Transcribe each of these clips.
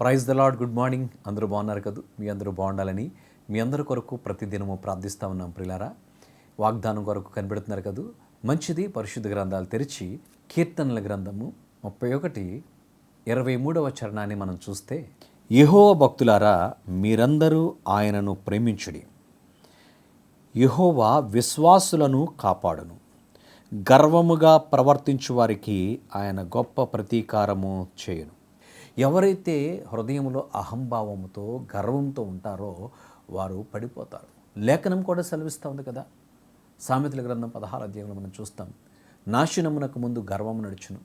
Praise the Lord good morning. అందరూ బాగున్నారు కదూ? మీ అందరూ బాగుండాలని మీ అందరి కొరకు ప్రతిదినము ప్రార్థిస్తూ ఉన్నాం ప్రిలారా. వాగ్దానం కొరకు కనిపెడుతున్నారు కదూ? మంచిది పరిశుద్ధ గ్రంథాలు తెరిచి కీర్తనల గ్రంథము ముప్పై ఒకటి ఇరవై మూడవ చరణాన్ని మనం చూస్తే యహో భక్తులారా మీరందరూ ఆయనను ప్రేమించుడి. యహోవా విశ్వాసులను కాపాడును. గర్వముగా ప్రవర్తించు వారికి ఆయన గొప్ప ప్రతీకారము చేయును. ఎవరైతే హృదయంలో అహంభావముతో గర్వంతో ఉంటారో వారు పడిపోతారు. లేఖనం కూడా సెలవిస్తూ ఉంది కదా. సామెతల గ్రంథం పదహారు అధ్యాయంలో మనం చూస్తాం. నాశనమునకు ముందు గర్వము నడుచును.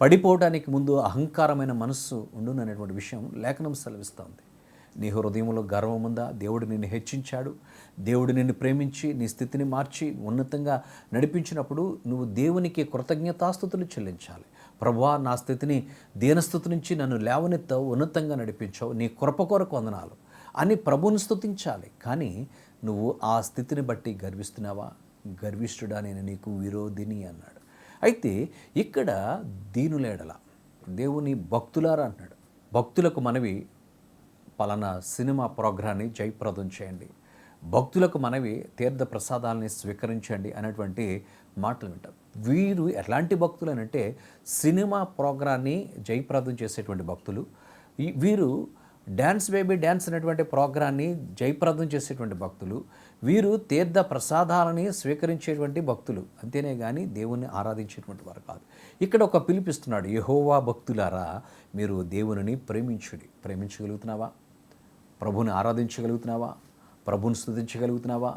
పడిపోవడానికి ముందు అహంకారమైన మనస్సు ఉండును అనేటువంటి విషయం లేఖనం సెలవిస్తూ ఉంది. నీ హృదయంలో గర్వం ఉందా దేవుడు నిన్ను హెచ్చించాడు. దేవుడు నిన్ను ప్రేమించి నీ స్థితిని మార్చి ఉన్నతంగా నడిపించినప్పుడు నువ్వు దేవునికి కృతజ్ఞతాస్థుతులు చెల్లించాలి. ప్రభా నా స్థితిని దీనస్థుతి నుంచి నన్ను లేవనెత్తావు ఉన్నతంగా నడిపించావు నీ కృప కొరకు వందనాలు అని ప్రభుని స్థుతించాలి కానీ నువ్వు ఆ స్థితిని బట్టి గర్విస్తున్నావా? గర్విష్ఠుడా నేను నీకు విరోధిని అన్నాడు. అయితే ఇక్కడ దీనులేడల దేవుని భక్తులారా అన్నాడు. భక్తులకు మనవి పలానా సినిమా ప్రోగ్రాన్ని జయప్రదం చేయండి. భక్తులకు మనవి తీర్థ ప్రసాదాలని స్వీకరించండి అనేటువంటి మాటలు వింటాం. వీరు ఎలాంటి భక్తులు అంటే సినిమా ప్రోగ్రాన్ని జయప్రదం చేసేటువంటి భక్తులు. వీరు డ్యాన్స్ బేబీ డ్యాన్స్ అనేటువంటి ప్రోగ్రాన్ని జయప్రదం చేసేటువంటి భక్తులు. వీరు తీర్థ ప్రసాదాలని స్వీకరించేటువంటి భక్తులు. అంతేనే కానీ దేవుణ్ణి ఆరాధించేటువంటి వారు కాదు. ఇక్కడ ఒక పిలిపిస్తున్నాడు యహోవా భక్తులారా మీరు దేవునిని ప్రేమించుడి. ప్రేమించగలుగుతున్నావా? ప్రభుని ఆరాధించగలుగుతున్నావా? ప్రభుని స్థుతించగలుగుతున్నావా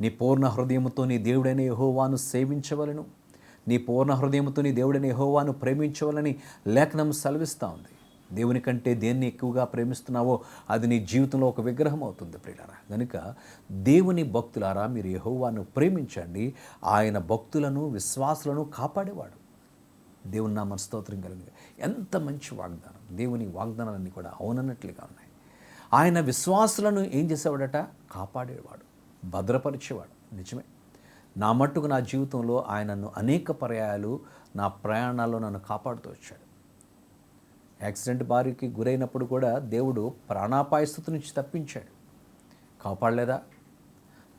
నీ పూర్ణ హృదయంతో నీ దేవుడైన యహోవాను సేవించవలను. నీ పూర్ణ హృదయంతో నీ దేవుడైన యహోవాను ప్రేమించవలని లేఖనం సెలవిస్తూ ఉంది. దేవుని కంటే దేన్ని ఎక్కువగా ప్రేమిస్తున్నావో అది నీ జీవితంలో ఒక విగ్రహం అవుతుంది ప్రియులారా. కనుక దేవుని భక్తులారా మీరు యహోవాను ప్రేమించండి. ఆయన భక్తులను విశ్వాసులను కాపాడేవాడు. దేవుని నామ స్తోత్రం కలిగి ఎంత మంచి వాగ్దానం. దేవుని వాగ్దానాలన్నీ కూడా అవునన్నట్లుగా ఉన్నాయి. ఆయన విశ్వాసులను ఏం చేసేవాడట? కాపాడేవాడు. భద్రపరిచేవాడు. నిజమే. నా మట్టుకు నా జీవితంలో ఆయనను అనేక పర్యాయాలు నా ప్రయాణాల్లో నన్ను కాపాడుతూ వచ్చాడు. యాక్సిడెంట్ బారికి గురైనప్పుడు కూడా దేవుడు ప్రాణాపాయ స్థితి నుంచి తప్పించాడు. కాపాడలేదా?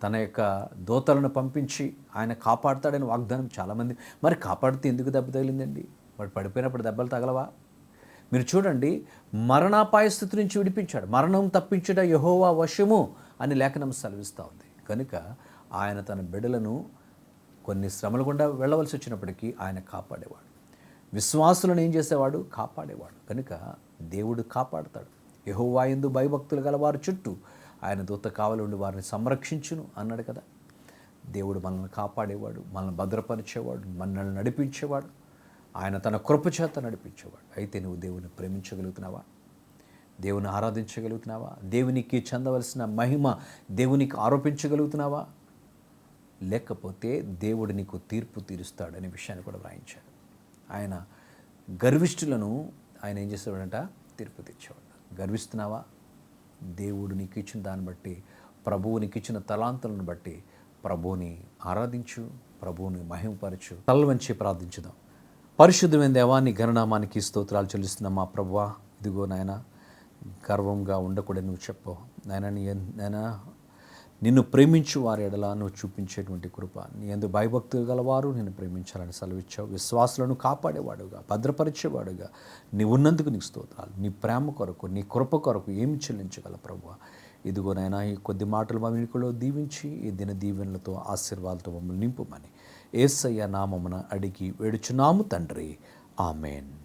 తన యొక్క దోతలను పంపించి ఆయన కాపాడుతాడని వాగ్దానం చాలామంది. మరి కాపాడితే ఎందుకు దెబ్బ తగిలిందండి? వాడు పడిపోయినప్పుడు దెబ్బలు తగలవా? మీరు చూడండి మరణాపాయ స్థితి నుంచి విడిపించాడు. మరణం తప్పించుట యహోవా వశము అని లేఖనం సెలవిస్తూ ఉంది. కనుక ఆయన తన బిడ్డలను కొన్ని శ్రమల గుండా వెళ్ళవలసి వచ్చినప్పటికీ ఆయన కాపాడేవాడు. విశ్వాసులను ఏం చేసేవాడు? కాపాడేవాడు. కనుక దేవుడు కాపాడతాడు. యహోవా ఎందు భయభక్తులు గల వారి చుట్టూ ఆయన దూత కావలుండి వారిని సంరక్షించును అన్నాడు కదా. దేవుడు మనల్ని కాపాడేవాడు మనల్ని భద్రపరిచేవాడు మనల్ని నడిపించేవాడు. ఆయన తన కృపచేత నడిపించేవాడు. అయితే నువ్వు దేవుని ప్రేమించగలుగుతున్నావా? దేవుని ఆరాధించగలుగుతున్నావా? దేవునికి చెందవలసిన మహిమ దేవునికి ఆరోపించగలుగుతున్నావా? లేకపోతే దేవుడు నీకు తీర్పు తీరుస్తాడనే విషయాన్ని కూడా వ్రాయించాడు. ఆయన గర్విష్ఠులను ఆయన ఏం చేసేవాడంట? తీర్పు తీర్చేవాడు గర్విస్తున్నావా? దేవుడు నీకు ఇచ్చిన దాన్ని బట్టి ప్రభువు నీకు ఇచ్చిన తలాంతులను బట్టి ప్రభువుని ఆరాధించు ప్రభువుని మహిమపరచు. తల వంచి ప్రార్థించుదాం. పరిశుద్ధమైన దేవాన్ని గణనామానికి స్తోత్రాలు చెల్లిస్తున్న మా ప్రభువా ఇదిగో నాయన గర్వంగా ఉండకూడదు నువ్వు చెప్పు. నాయన నీ నాయన నిన్ను ప్రేమించు వారి ఎడల నువ్వు చూపించేటువంటి కృప. నీ ఎందు భయభక్తులు గలవారు నిన్ను ప్రేమించాలని సెలవిచ్చావు. విశ్వాసులను కాపాడేవాడుగా భద్రపరిచేవాడుగా. నీ ఉన్నందుకు నీకు స్తోత్రాలు. నీ ప్రేమ కొరకు నీ కృప కొరకు ఏమి చెల్లించగల ప్రభు ఇదిగోనైనా ఈ కొద్ది మాటలు మా వెనుకలో దీవించి ఈ దిన దీవెనలతో ఆశీర్వాదాలతో మమ్మల్ని నింపుమని ఏసయ్య నామమున అడిగి వేడుచున్నాము తండ్రి. ఆమెన్.